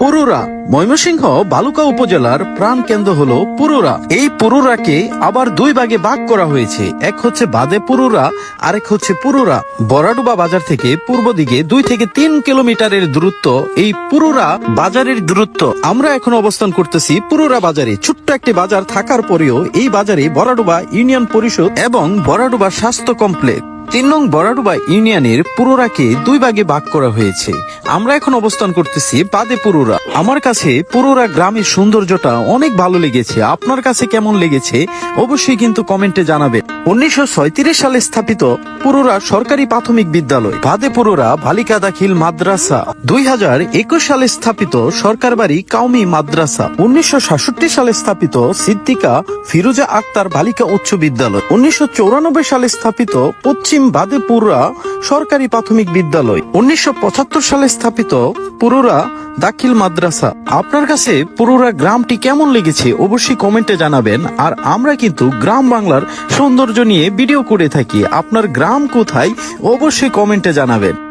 পুরুরা। ময়মনসিংহ, বালুকা উপজেলার প্রাণ কেন্দ্র হলো পুরুরা। এই পুরুরাকে আবার দুই ভাগে ভাগ করা হয়েছে। এক হচ্ছে বাদে পুরুরা, আরেক হচ্ছে পুরুরা। বরাডুবা বাজার থেকে পূর্ব দিকে দুই থেকে তিন কিলোমিটারের দূরত্ব এই পুরুরা বাজারের দূরত্ব। আমরা এখন অবস্থান করতেছি পুরুরা বাজারে। ছোট্ট একটি বাজার থাকার পরেও এই বাজারে বরাডুবা ইউনিয়ন পরিষদ এবং বরাডুবা স্বাস্থ্য কমপ্লেক্স। তিন নং বরাডুবা ইউনিয়নের পুরোরাকে দুই ভাগে ভাগ করা হয়েছে। আমরা এখন অবস্থান করতেছি বাদে পুরোরা। আমার কাছে পুরোরা গ্রামের সৌন্দর্যটা অনেক ভালো লেগেছে। আপনার কাছে কেমন লেগেছে? অবশ্যই কিন্তু কমেন্টে জানাবেন। উনিশশো সালে স্থাপিত পুরোরা সরকারি প্রাথমিক বিদ্যালয়, বাদে পুরোরা বালিকা দাখিল মাদ্রাসা। দুই হাজার একুশ সালে স্থাপিত সরকার বাড়ি কাউমি মাদ্রাসা। উনিশশো সাতষট্টি সালে স্থাপিত সিদ্দিকা ফিরোজা আক্তার বালিকা উচ্চ বিদ্যালয়। উনিশশো সালে স্থাপিত পশ্চিম বাদেপুরা সরকারি প্রাথমিক বিদ্যালয়। উনিশশো পঁচাত্তর সালে স্থাপিত পুরুরা দাখিল মাদ্রাসা। আপনার কাছে পুরুরা গ্রামটি কেমন লেগেছে অবশ্যই কমেন্টে জানাবেন। আর আমরা কিন্তু গ্রাম বাংলার সৌন্দর্য নিয়ে ভিডিও করে থাকি। আপনার গ্রাম কোথায় অবশ্যই কমেন্টে জানাবেন।